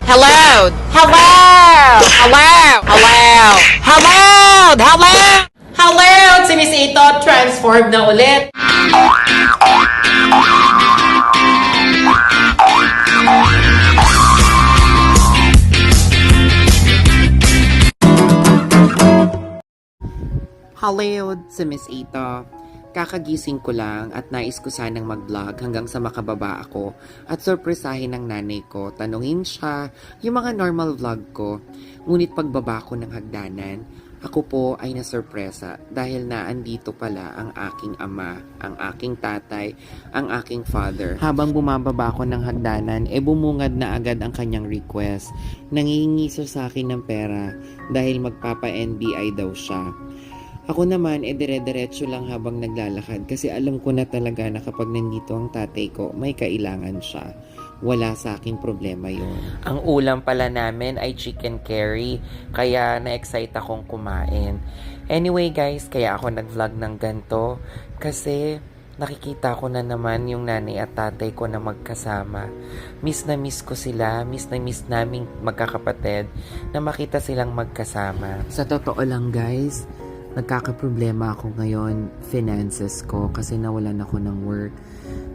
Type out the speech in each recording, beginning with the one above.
Hello! Hello! Hello! Hello! Hello! Hello! Hello! Si Miss Ito, transform na ulit. Hello, si Miss Ito. Kakagising ko lang at nais ko sanang mag-vlog hanggang sa makababa ako at sorpresahin ng nanay ko. Tanungin siya yung mga normal vlog ko. Ngunit pagbaba ko ng hagdanan, ako po ay nasorpresa dahil na andito pala ang aking ama, ang aking tatay, ang aking father. Habang bumababa ako ng hagdanan, e bumungad na agad ang kanyang request. Nangihingi sa akin ng pera dahil magpapa-NBI daw siya. Ako naman, eh dire-diretso lang habang naglalakad kasi alam ko na talaga na kapag nandito ang tatay ko, may kailangan siya. Wala sa aking problema yon. Ang ulam pala namin ay chicken curry, kaya na-excite akong kumain. Anyway guys, kaya ako nag-vlog ng ganto kasi nakikita ko na naman yung nanay at tatay ko na magkasama. Miss na miss ko sila, miss na miss naming magkakapatid na makita silang magkasama. Sa totoo lang guys, nagkakaproblema ako ngayon, finances ko, kasi nawalan ako ng work.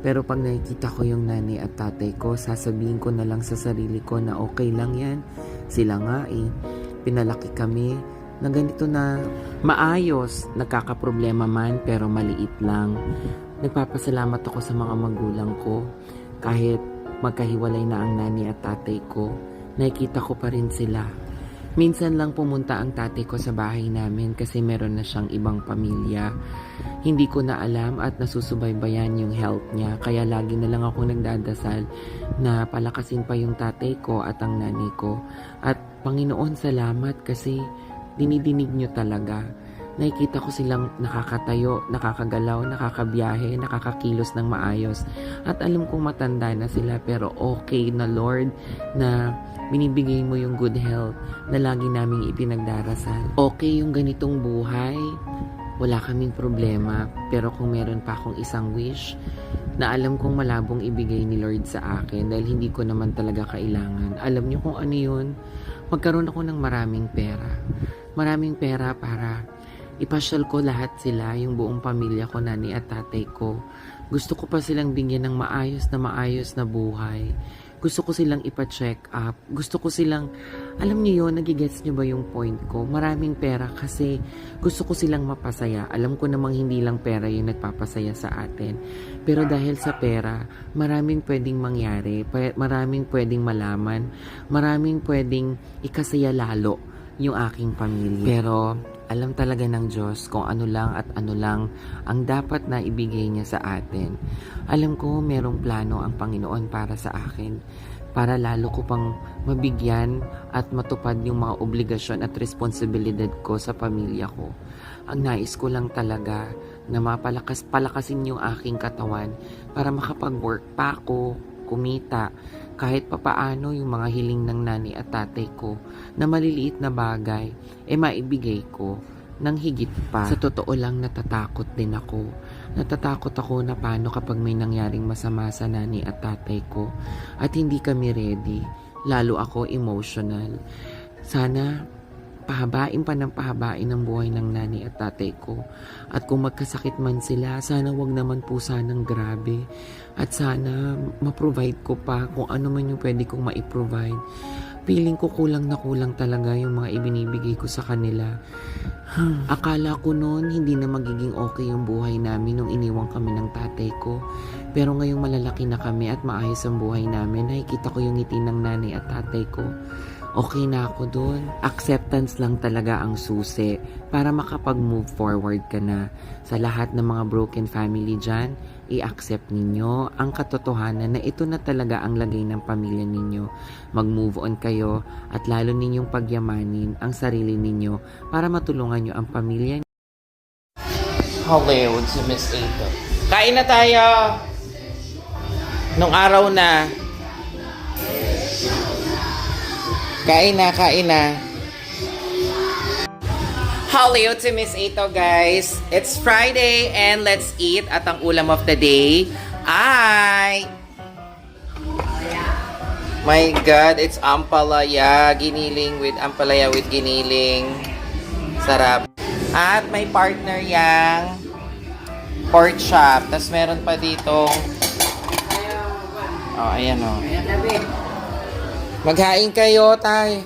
Pero pag nakikita ko yung nanay at tatay ko, sasabihin ko na lang sa sarili ko na okay lang yan. Sila nga eh, pinalaki kami na ganito na maayos. Nagkakaproblema man pero maliit lang. Nagpapasalamat ako sa mga magulang ko. Kahit magkahiwalay na ang nanay at tatay ko, nakikita ko pa rin sila. Minsan lang pumunta ang tatay ko sa bahay namin kasi meron na siyang ibang pamilya. Hindi ko na alam at nasusubaybayan yung health niya kaya lagi na lang ako nagdadasal na palakasin pa yung tatay ko at ang nanay ko. At Panginoon salamat kasi dinidinig niyo talaga. Nakikita ko silang nakakatayo, nakakagalaw, nakakabiyahe, nakakakilos ng maayos. At alam kong matanda na sila pero okay na Lord na binibigay mo yung good health na lagi naming ipinagdarasal. Okay yung ganitong buhay, wala kaming problema, pero kung meron pa akong isang wish, na alam kong malabong ibigay ni Lord sa akin dahil hindi ko naman talaga kailangan. Alam niyo kung ano yun? Magkaroon ako ng maraming pera. Maraming pera para ipasyal ko lahat sila, yung buong pamilya ko, nani at tatay ko. Gusto ko pa silang bigyan ng maayos na maayos na buhay. Gusto ko silang ipa-check up. Gusto ko silang, alam niyo yun, nagigets niyo ba yung point ko? Maraming pera kasi gusto ko silang mapasaya. Alam ko namang hindi lang pera yung nagpapasaya sa atin. Pero dahil sa pera, maraming pwedeng mangyari. Maraming pwedeng malaman. Maraming pwedeng ikasaya lalo yung aking pamilya. Pero alam talaga ng Diyos kung ano lang at ano lang ang dapat na ibigay niya sa atin. Alam ko merong plano ang Panginoon para sa akin para lalo ko pang mabigyan at matupad yung mga obligasyon at responsibilidad ko sa pamilya ko. Ang nais ko lang talaga na mapalakas palakasin yung aking katawan para makapag-work pa ako, kumita, kahit papaano yung mga hiling ng nani at tatay ko na maliliit na bagay, eh maibigay ko ng higit pa. Sa totoo lang natatakot din ako. Natatakot ako na paano kapag may nangyaring masama sa nani at tatay ko at hindi kami ready. Lalo ako emotional. Sana pahabain pa ng pahabain ang buhay ng nani at tatay ko. At kung magkasakit man sila, sana wag naman po sanang grabe. At sana ma-provide ko pa kung ano man yung pwede kong ma-provide. Feeling ko kulang na kulang talaga yung mga ibinibigay ko sa kanila. Akala ko noon hindi na magiging okay yung buhay namin nung iniwang kami ng tatay ko. Pero ngayong malalaki na kami at maayos ang buhay namin, nakikita ko yung ngiti ng nanay at tatay ko. Okay na ako doon. Acceptance lang talaga ang susi para makapag-move forward ka na. Sa lahat ng mga broken family dyan, i-accept ninyo ang katotohanan na ito na talaga ang lagay ng pamilya ninyo. Mag-move on kayo at lalo ninyong pagyamanin ang sarili ninyo para matulungan nyo ang pamilya Hollywood si Miss Ito. Kain na tayo! Nung araw na. Kain na, kain na. Hollywood si Miss Ito, guys. It's Friday and let's eat. At ang ulam of the day ay... My God, it's ampalaya. Giniling with ampalaya with giniling. Sarap. At may partner yang pork chop. Tapos meron pa dito. Oh, ayan oh. Maghain kayo, tay.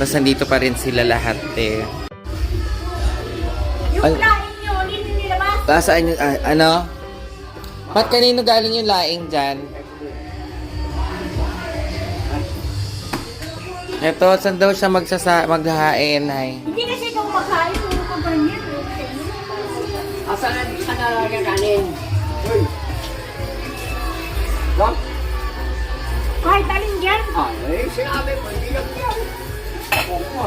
Basta nandito pa rin sila lahat eh. Yung Ay. laing nyo, hindi nyo nilabas. Saan yung, ah, ano? Ba't kanino galing yung laing dyan? Ito, saan daw siya magsasa maghahain, ay? Hindi kasi ikaw makain, puro ka ba niyan? Asan na sa nalagyan kanin? Uy. Lang? Dyan. Ay, sinabi mo, hindi lang yan. Oo.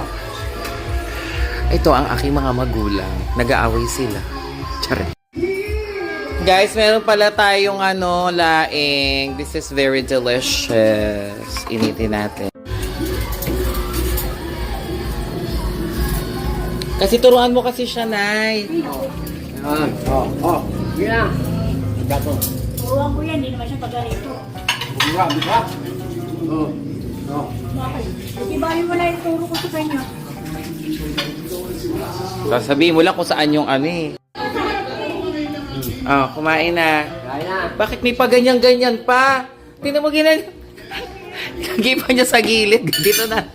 Ito ang aking mga magulang. Nag-aaway sila. Charet. Guys, meron pala tayong ano, laing. This is very delicious. Initin natin. Kasi turuan mo kasi siya, Nay. Yan. Oh, oh. Yun na. Gato. Turuan ko yan, hindi naman siya taga-rito. Grabe ka. Oh. Oh. Bakit? Di ba yung wala yung turo ko sa kanya? Sasabihin mo lang kung saan yung ano eh. Oh, kumain na. Na. Bakit may pa ganyan-ganyan pa? Tingnan mo ginan. Lagi pa niya sa gilid. Dito na.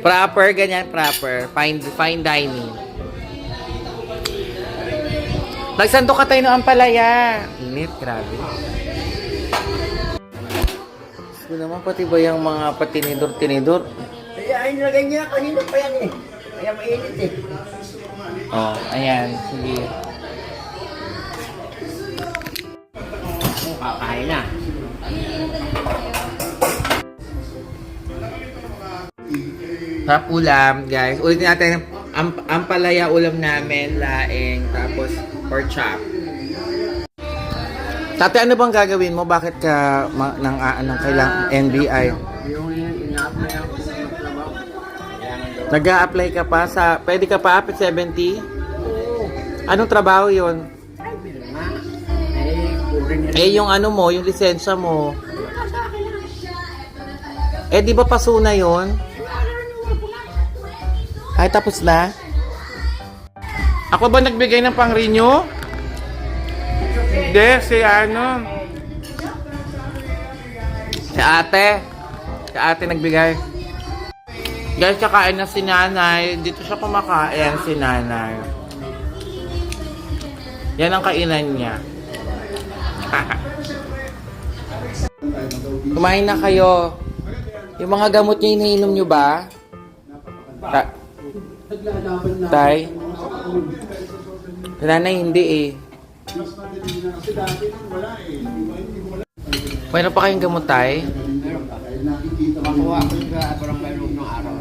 Proper, ganyan, proper. Fine, fine dining. Nagsando ka tayo ng ampalaya. Init, grabe. Gusto naman pati ba yung mga patinidor-tinidor? Ay, ay, nilagay niya kanina pa yan eh. Kaya mainit eh. Oh, ayan. Sige. Oh, kakain na. Sarap ulam, guys. Ulitin natin, ang ampalaya ulam namin, laing, tapos pork chop. Tate, ano bang gagawin mo? Bakit ka ma- nang anong kailang NBI? Yung ina-apply. Kailangan ka pa sa, pwede ka pa apit 70? Oo. Anong trabaho yon? Eh, yung ano mo, yung lisensya mo. Eh, di ba paso na yon? Ay, tapos na? Ako ba nagbigay ng pang-renew? Hindi, si ano. Si ate. Si ate nagbigay. Guys, kakain na si nanay. Dito siya kumakain, si nanay. Yan ang kainan niya. Kumain na kayo. Yung mga gamot niya iniinom niyo ba? Ta- Tay? Nanay hindi eh. Mayroon pa kayong gamot, tay? Meron pa. Makuha ko sa barangay room ng araw.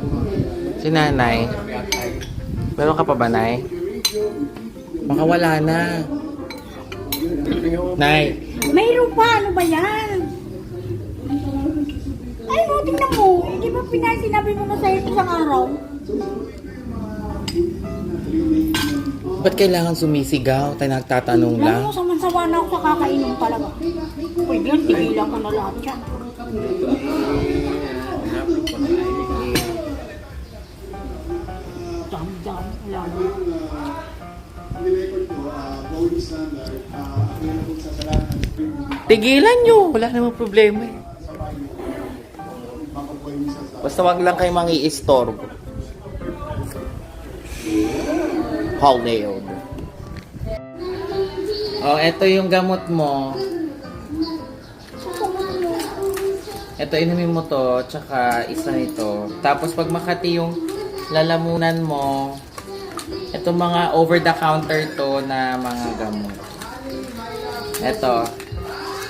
Si nanay? Meron ka pa ba, nay? Baka wala na. Nay, Mayroon pa, ano ba yan? Ay, mo, tingnan mo. Hindi ba pinay sinabi mo na sa'yo isang araw? Ba't kailangan sumisigaw? Tayo nagtatanong lang. Alam mo, samansawa na ako sa kakainom talaga. Pwede yan, tigilan ko na lahat yan. Dami-dami, wala na. Tigilan nyo. Wala namang problema eh. Basta wag lang kayo mangi Hold Oh, eto yung gamot mo. Ito, inumin mo to, tsaka isa nito. Tapos pag makati yung lalamunan mo, ito mga over-the-counter to na mga gamot. Ito,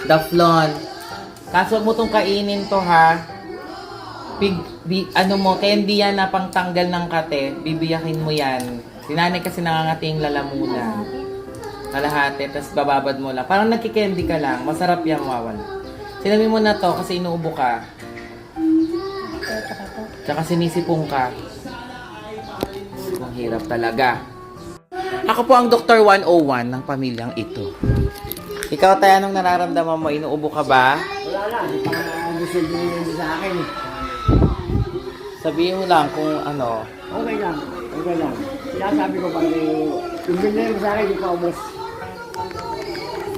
Daflon. Kaso mo tong kainin to ha. Pig, bi, ano mo, candy yan na pangtanggal ng kate. Bibiyakin mo yan. Sinanay kasi nangangati yung lalamunan. Kalahati, tapos bababad mo lang. Parang nagkikandy ka lang. Masarap yan mawawala. Sinabi mo na to kasi inuubo ka. Tsaka sinisipong ka. Ang hirap talaga. Ako po ang Dr. 101 ng pamilyang ito. Ikaw, tayo, anong nararamdaman mo? Inuubo ka ba? Wala na, hindi pa gusto din sa akin. Sabihin mo lang kung ano. Okay lang, okay lang. Sinasabi ko pag yung binili mo sa akin, hindi pa ubos.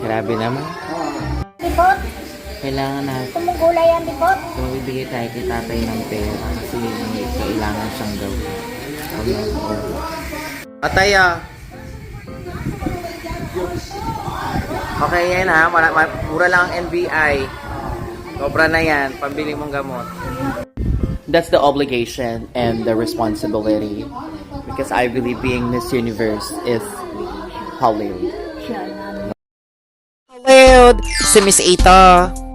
Grabe naman. Oo. Lipot? Kailangan na Tumugulay yan, lipot? bibigay tayo kay tatay ng pera kasi may kailangan siyang gawin. Huwag na ah. Okay yan ha. Mara, ma- mura lang ang NBI. Sobra na yan. Pambili mong gamot. That's the obligation and the responsibility. Because I believe being Miss Universe is Hollywood. Hollywood! Si Miss Ito.